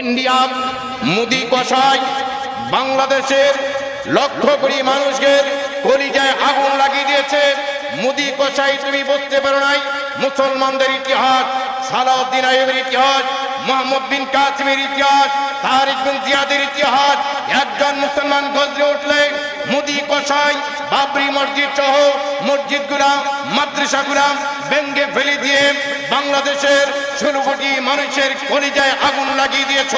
India মুদি কষায় বাংলাদেশের লক্ষ কোটি মানুষকে কলিজায় আগুন লাগিয়ে দিয়েছে। মুদি কষাই তুমি বুঝতে পারো নাই। মুসলমানদের ইতিহাস, সালাউদ্দিন আইবের ইতিহাস, মোহাম্মদ বিন কাসিমের ইতিহাস, তারিক বিন জিয়াদের ইতিহাস। একজন মুসলমান গজরে উঠলে মুদি কষাই বাবরি মসজিদ সহ মসজিদগুলা মাদ্রাসাগুলা ব্যঙ্গে ফেলে দিয়ে বাংলাদেশের ষোলো কোটি মানুষের কলিজায় আগুন লাগিয়ে দিয়েছ।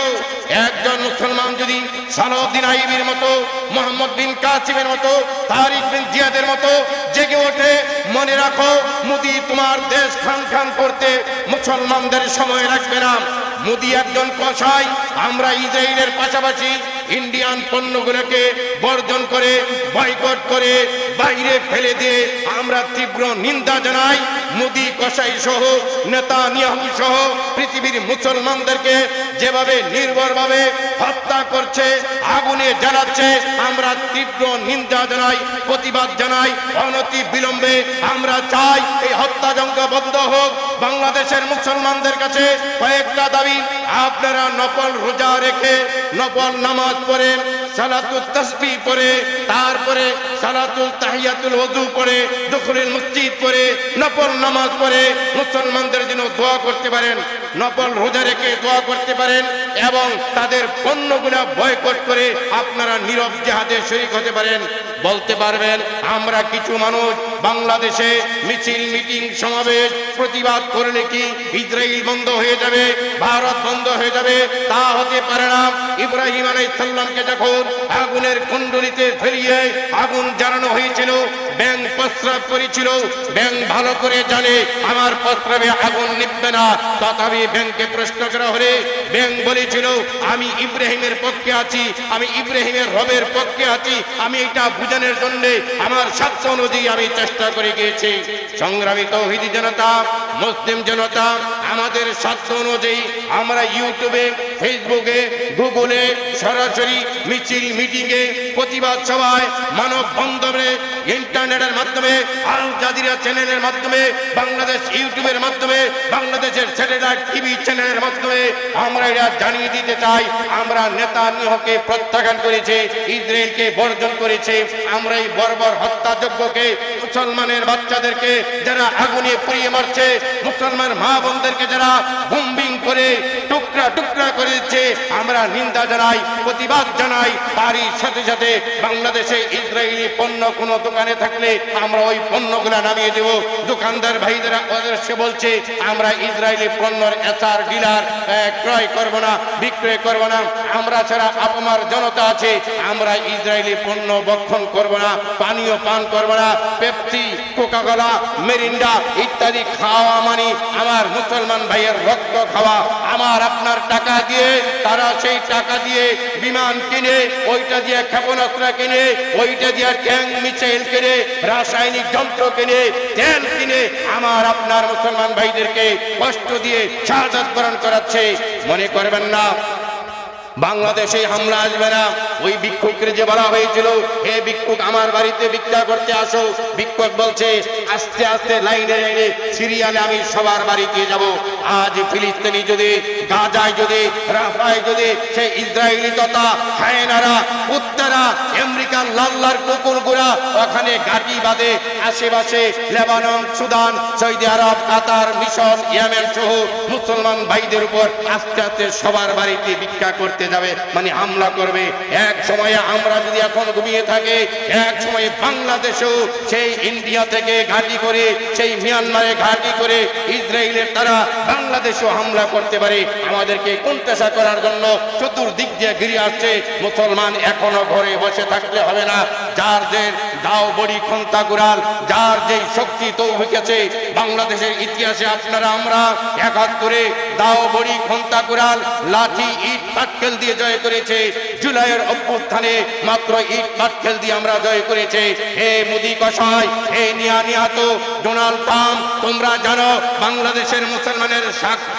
একজন মুসলমান যদি সালাউদ্দিন আইবির মতো, মোহাম্মদ বিন কাসিমের মতো, তারিক বিন জিয়াদের মতো জেগে ওঠে, মনে রাখো, মোদি তোমার দেশ খান খান করতে মুসলমানদের সময় রাখবে না। মোদি একজন কষাই আমরা ইসরায়েলের পাশাপাশি ইন্ডিয়ান পণ্যগুলোকে বর্জন করে বয়কট করে, বাইরে ফেলে দিয়ে আমরা তীব্র নিন্দা জানাই মোদি কসাই সহ নেতা নিয়াহু সহ পৃথিবীর মুসলমানদেরকে যেভাবে নির্ভরভাবে হত্যা করছে, আগুনে জ্বালাচ্ছে, আমরা তীব্র নিন্দা জানাই, প্রতিবাদ জানাই, অনতি বিলম্বে আমরা চাই এই হত্যাযজ্ঞ বন্ধ হোক। বাংলাদেশের মুসলমানদের কাছে কয়েকটা দাবি, আপনারা নকল রোজা রেখে নকল নামাজ পড়ে সালাতুল তসবি পড়ে, তারপরে সালাতুল তাহিয়াতুল ওযু পড়ে, দুখুলের মসজিদ পড়ে, নফল নামাজ পড়ে, মুসলমানদের জন্য দোয়া করতে পারেন, নফল রোজা রেখে দোয়া করতে পারেন এবং তাদের পণ্যগুলা বয়কট করে আপনারা নীরব জেহাদে শরীক হতে পারেন। বলতে পারবেন, আমরা কিছু মানুষ বাংলাদেশে মিছিল, মিটিং, সমাবেশ, প্রতিবাদ করলে কি ইসরায়েল বন্ধ হয়ে যাবে, ভারত বন্ধ হয়ে যাবে? তা হতে পারে না। ইব্রাহিম আলাইসাল্লামকে যখন আগুনের কুণ্ডলিতে ফেলিয়ে আগুন জানানো হয়েছিল ব্যাং প্রস্রাব করেছিল। ব্যাং ভালো করে জানে, আমার প্রস্রাবে আগুন নিববে না। তথাপি ব্যাংকে প্রশ্ন করা হলে ব্যাং বলেছিল, আমি ইব্রাহিমের পক্ষে আছি, আমি ইব্রাহিমের রবের পক্ষে আছি, আমি এটা বুঝানোর জন্য আমার স্বার্থ অনুযায়ী আমি চেষ্টা করে গিয়েছি। সংগ্রামী তৌহিদি জনতা, মুসলিম জনতা আমাদের স্বার্থ অনুযায়ী আমরা ইউটিউবে, ফেসবুকে, গুগলে সরাসরি মিছিল, মিটিংয়ে, প্রতিবাদ সভায়, মানব বন্ধনে, ইন্টারনেটের মাধ্যমে, আল জাজিরা চ্যানেলের মাধ্যমে, বাংলাদেশ ইউটিউবের মাধ্যমে, বাংলাদেশের স্যাটেলাইট টিভি চ্যানেলের মাধ্যমে আমরা এটা জানিয়ে দিতে চাই। আমরা নেতা নিহকে প্রত্যাখ্যান করেছে, ইসরায়েলকে বর্জন করেছে। আমরা এই বর্বর হত্যাযজ্ঞকে, মুসলমানের বাচ্চাদেরকে যারা আগুনে পুড়িয়ে মারছে, মুসলমান মা বোনদেরকে যারা বুম্বিং করে টুকরা টুকরা করে দিচ্ছে আমরা নিন্দা জানাই, প্রতিবাদ জানাই। তারই সাথে সাথে বাংলাদেশে ইসরায়েলি পণ্য কোনো দোকানে থাকলে আমরা ওই পণ্যগুলো নামিয়ে দেব। দোকানদার ভাইদেরা ওদেরকে বলছে, আমরা ইসরায়েলি পণ্যর এসআর ডিলার ক্রয় করব না, বিক্রয় করব না। আমরা ছাড়া আপমার জনতা আছে। আমরা ইসরায়েলি পণ্য বক্ষণ করব না, পানীয় পান করব না। পেপসি, কোকাকোলা, মেরিন্ডা ইত্যাদি খাওয়া মানে আমার মুসলমান ভাইয়ের রক্ত খাওয়া, আমার আপনার টাকা দিয়ে, তারা সেই টাকা দিয়ে বিমান কিনে, ওইটা দিয়ে ক্ষেপণাস্ত্র কিনে, ওইটা দিয়ে ট্যাং মিসাইল কিনে, রাসায়নিক যন্ত্র কিনে, তেল কিনে, আমার আপনার মুসলমান ভাইদেরকে কষ্ট দিয়ে সাহায্য করাচ্ছে। মনে করবেন না, বাংলাদেশে হামলা আসবে না। ওই ভিক্ষুকের যে বলা হয়েছিল, হে ভিক্ষুক, আমার বাড়িতে ভিক্ষা করতে আসো। ভিক্ষুক বলছে, আস্তে আস্তে লাইনে লাইনে সিরিয়ালে আমি সবার বাড়িতে যাব। আজ ফিলিস্তিনি যদি, গাজায় যদি, রাফায় যদি, সে ইসরায়েলি তথা হায়নারা উত্তরা আমেরিকার লাল্লার কুকুরগুলা ওখানে ঘাটি বাঁধে, আশেপাশে Lebanon, Sudan, Saudi Arab, Qatar, মিশর, ইয়েমেন সহ মুসলমান ভাইদের উপর আস্তে আস্তে সবার বাড়িতে ভিক্ষা করতে যাবে মানে হামলা করবে। এক সময়ে আমরা যদি এখন ঘুমিয়ে থাকি, এক সময়ে বাংলাদেশেও সেই ইন্ডিয়া থেকে ঘাঁটি করে, সেই মিয়ানমারে ঘাঁটি করে ইসরায়েলের তারা বাংলাদেশেও হামলা করতে পারে। আমাদেরকে কোনতেসা করার জন্য চতুর্দিক দিয়ে ঘিরে আসছে। মুসলমান এখনও ঘরে বসে থাকলে হবে না। যার যে দাও বড়ি ক্ষমতা কুড়াল, যার যে শক্তি তৌফিক আছে, বাংলাদেশের ইতিহাসে আপনারা, আমরা একাত্তরে দাও বড়ি ক্ষমতা কুড়াল, লাঠি, ইট পাটকেল দিয়ে জয় করেছে। জুলাইয়ের অভ্যুত্থানে মাত্র ইট পাটকেল দিয়ে আমরা জয় করেছে। হে মুদি কষাই হে নিয়া নিয়াত, ডোনাল্ড ট্রাম্প, তোমরা জানো বাংলাদেশের মুসলমানের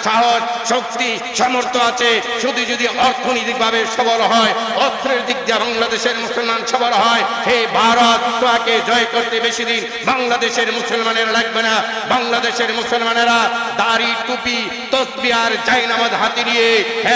সাহস, শক্তি, সামর্থ্য আছে। শুধু যদি অর্থনৈতিকভাবে সবল হয়, অস্ত্রের দিক দিয়ে বাংলাদেশের মুসলমান সবল হয়, হে ভারত তোকে জয় করতে বেশি দিন বাংলাদেশের মুসলমানের লাগবে না। বাংলাদেশের মুসলমানেরা দাড়ি, টুপি তসবি আর জাইনামাজ হাতে নিয়ে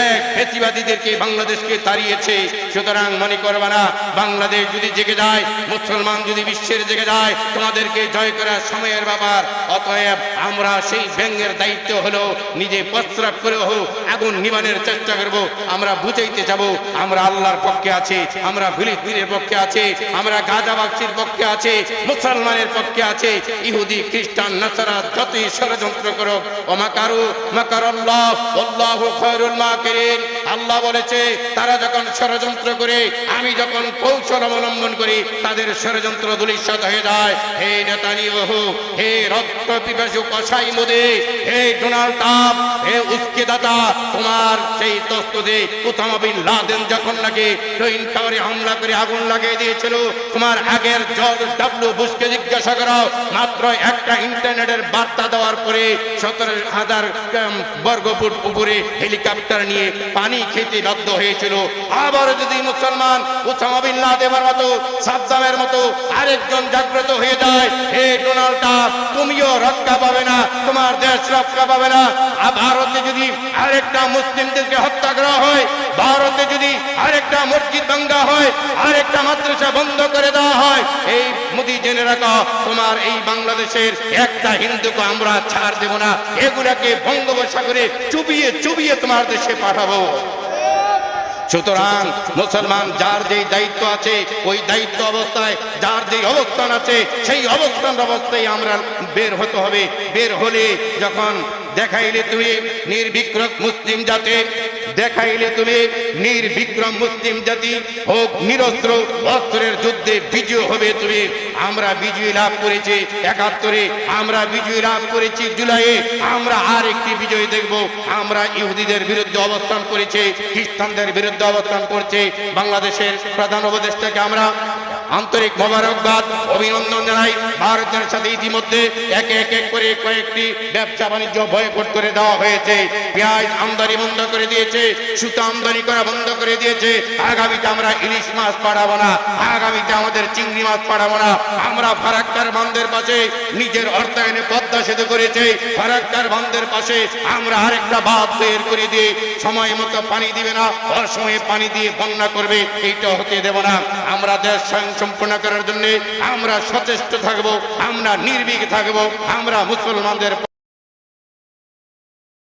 এক ফেসিবাদীদেরকে বাংলাদেশকে তাড়িয়েছে। সুতরাং মনে করবে না, বাংলাদেশ যদি জেগে যায়, মুসলমান যদি বিশ্বের জেগে যায়, তোমাদেরকে জয় করার সময়ের ব্যাপার। অতএব আমরা সেই ব্যঙ্গের দায়িত্ব হলো নিজে প্রস্রাব করে হোক, আগুন নিবানের চেষ্টা করব, আমরা বুঝাইতে যাব, আমরা আল্লাহর পক্ষে আছি, আমরা ভিলিস্তিনের পক্ষে আছি, আমরা গাজাবাসীর পক্ষে আছি, মুসলমানের পক্ষে আছে, ইহুদি, খ্রিস্টান, নাসারা, যতই ষড়যন্ত্র করো অমাকারু মাকার আল্লাহ আল্লাহ খয়রুল মাকিরিন। আল্লাহ বলেছে, তারা যখন ষড়যন্ত্র করে, আমি যখন কৌশল অবলম্বন করি, তাদের ষড়যন্ত্র দুলিশত হয়ে যায়। হে নেতানিয়াহু, হে রক্ত পিপাসু কসাই মোদে, হে ডোনাল্ড ট্রাম্প, হে উস্কে দাতা, তোমার সেই তস্তুদে উসামা বিন লাদেন যখন নাকি টুইন টাওয়ারে হামলা করে আগুন লাগিয়ে দিয়েছিল, তোমার আগের জর্জ ডাব্লিউ বুশকে জিজ্ঞাসা করো মাত্র একটা ইন্টারনেটের বার্তা দেওয়ার পরে সতেরো হাজার বর্গফুট উপরে হেলিকপ্টার নিয়ে পানি খেতে বাধ্য হয়েছিল। আবার যদি মুসলমান উসামা বিন মতো সাদ্দামের মতো আরেকজন জাগ্রত হয়ে যায়, হে ডোনাল্ড ট্রাম্প তুমিও রক্ষা পাবে না, তোমার দেশ রক্ষা পাবে না। আর ভারতে যদি আরেকটা মুসলিমদেরকে হত্যা করা হয়, ভারতে আরেকটা মসজিদ ভাঙ্গা হয়, আরেকটা মাদ্রাসা বন্ধ করে দেওয়া হয়। এই মোদি জেনে রাখো, তোমার এই বাংলাদেশের একটা হিন্দুকে আমরা ছাড় দেব না। এগুলাকে বঙ্গোপসাগরে চুবিয়ে চুবিয়ে তোমার দেশে পাঠাবো। সুতরাং মুসলমান, যার যে দায়িত্ব আছে, ওই দায়িত্ব অবস্থায়, যার যে অবস্থান আছে, সেই অবস্থান অবস্থায় আমরা বের হতে হবে। বের হলে যখন দেখাইলে তুমি নির্বিক্রম মুসলিম জাতি দেখাইলে তুমি নির্বিক্রম মুসলিম জাতি হোক নিরস্ত্র অস্ত্রের যুদ্ধে বিজয় হবে তুমি। আমরা বিজয় লাভ করেছি একাত্তরে, আমরা বিজয় লাভ করেছি জুলাইয়ে, আমরা আর একটি বিজয় দেখব। আমরা ইহুদিদের বিরুদ্ধে অবস্থান করেছি, খ্রিস্টানদের বিরুদ্ধে অবস্থান করছে। বাংলাদেশের প্রধান উপদেষ্টাকে আমরা আন্তরিক মোবারকবাদ, অভিনন্দন জানাই। ভারতের সাথে ইতিমধ্যে একে এক এক করে কয়েকটি ব্যবসা বাণিজ্য বয়কট করে দেওয়া হয়েছে। পেঁয়াজ আমদানি বন্ধ করে দিয়েছে, সুতা আমদানি করা বন্ধ করে দিয়েছে। আগামীতে আমরা ইলিশ মাছ পাঠাবো না, আগামীতে আমাদের চিংড়ি মাছ পাঠাবো না। আমরা ফারাক্কার বন্ধের পাশে নিজের অর্থায়নে পদ্মা সেতু করেছে। ফারাক্কার বন্ধের পাশে আমরা আরেকটা বাঁধ বের করে দিয়ে সময় মতো পানি দিবে না, অসময়ে পানি দিয়ে বন্যা করবে, এইটা হতে দেব না। আমরা দেশ সম্পূর্ণ করার জন্য আমরা সচেষ্ট থাকব আমরা নির্ভীক থাকব আমরা মুসলমানদের